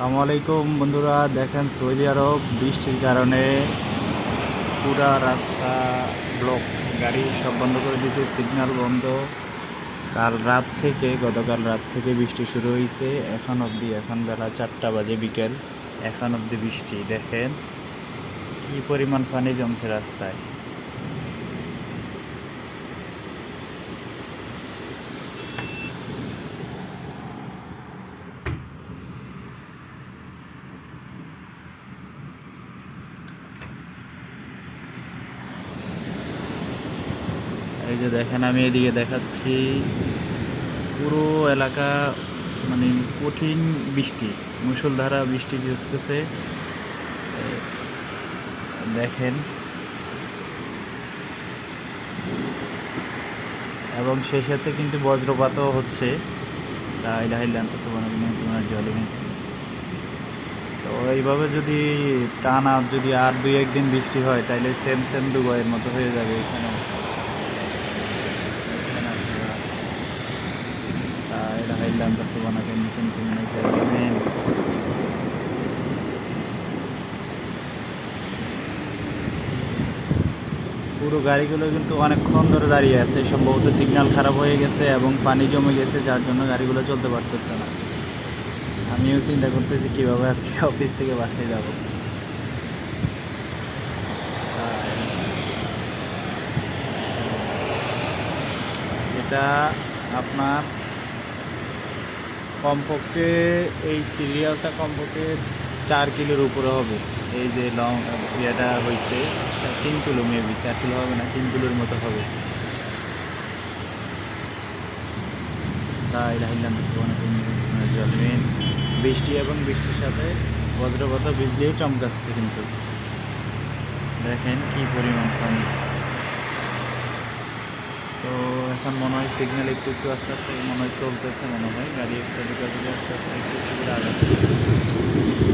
আসসালামু আলাইকুম বন্ধুরা, দেখেন সৌদি আরব, বৃষ্টির কারণে পুরা রাস্তা ব্লক, গাড়ি সব বন্ধ করে দিয়েছে, সিগন্যাল বন্ধ। কাল রাত থেকে, গতকাল রাত থেকে বৃষ্টি শুরু হয়েছে এখন অবধি, এখন বেলা চারটা বাজে বিকেল, এখন অবধি বৃষ্টি, দেখেন। কি পরিমাণ পানি জমছে রাস্তায়। এই যে দেখেন, আমি এদিকে দেখাচ্ছি পুরো এলাকা মানে কঠিন বৃষ্টি, মুষলধারা বৃষ্টি হতেছে দেখেন। এবং সেই সাথে কিন্তু বজ্রপাতও হচ্ছে। তো এইভাবে যদি টানা যদি আর দুই একদিন বৃষ্টি হয় তাহলে সেম সেম দুবাইয়ের মতো হয়ে যাবে এখানে। পুরো গাড়িগুলো কিন্তু অনেকক্ষণ ধরে দাঁড়িয়ে আছে সম্ভবত সিগন্যাল খারাপ হয়ে গেছে এবং পানি জমে গেছে, যার জন্য গাড়িগুলো চলতে পারতেছে না। আমিও চিন্তা করতেছি কীভাবে আজকে অফিস থেকে বাসায় যাব। এটা আপনার কমপক্ষে এই সিরিয়ালটা কমপক্ষে চার কিলোর উপরে হবে। এই যে লং ইয়েটা হয়েছে তিন কিলো মেবি চার কিলো হবে না, তিন কিলোর মতো হবে। বৃষ্টি এবং বৃষ্টির সাথে বজ্রপাত বিজলিও চমকাচ্ছে কিন্তু। দেখেন কি পরিমাণ পানি। তো এখন মনে হয় সিগন্যাল একটু একটু আস্তে আস্তে মনে হয় চলতেছে মনে হয়। গাড়ি একটু আস্তে আস্তে একটু একটু করে আগাচ্ছে।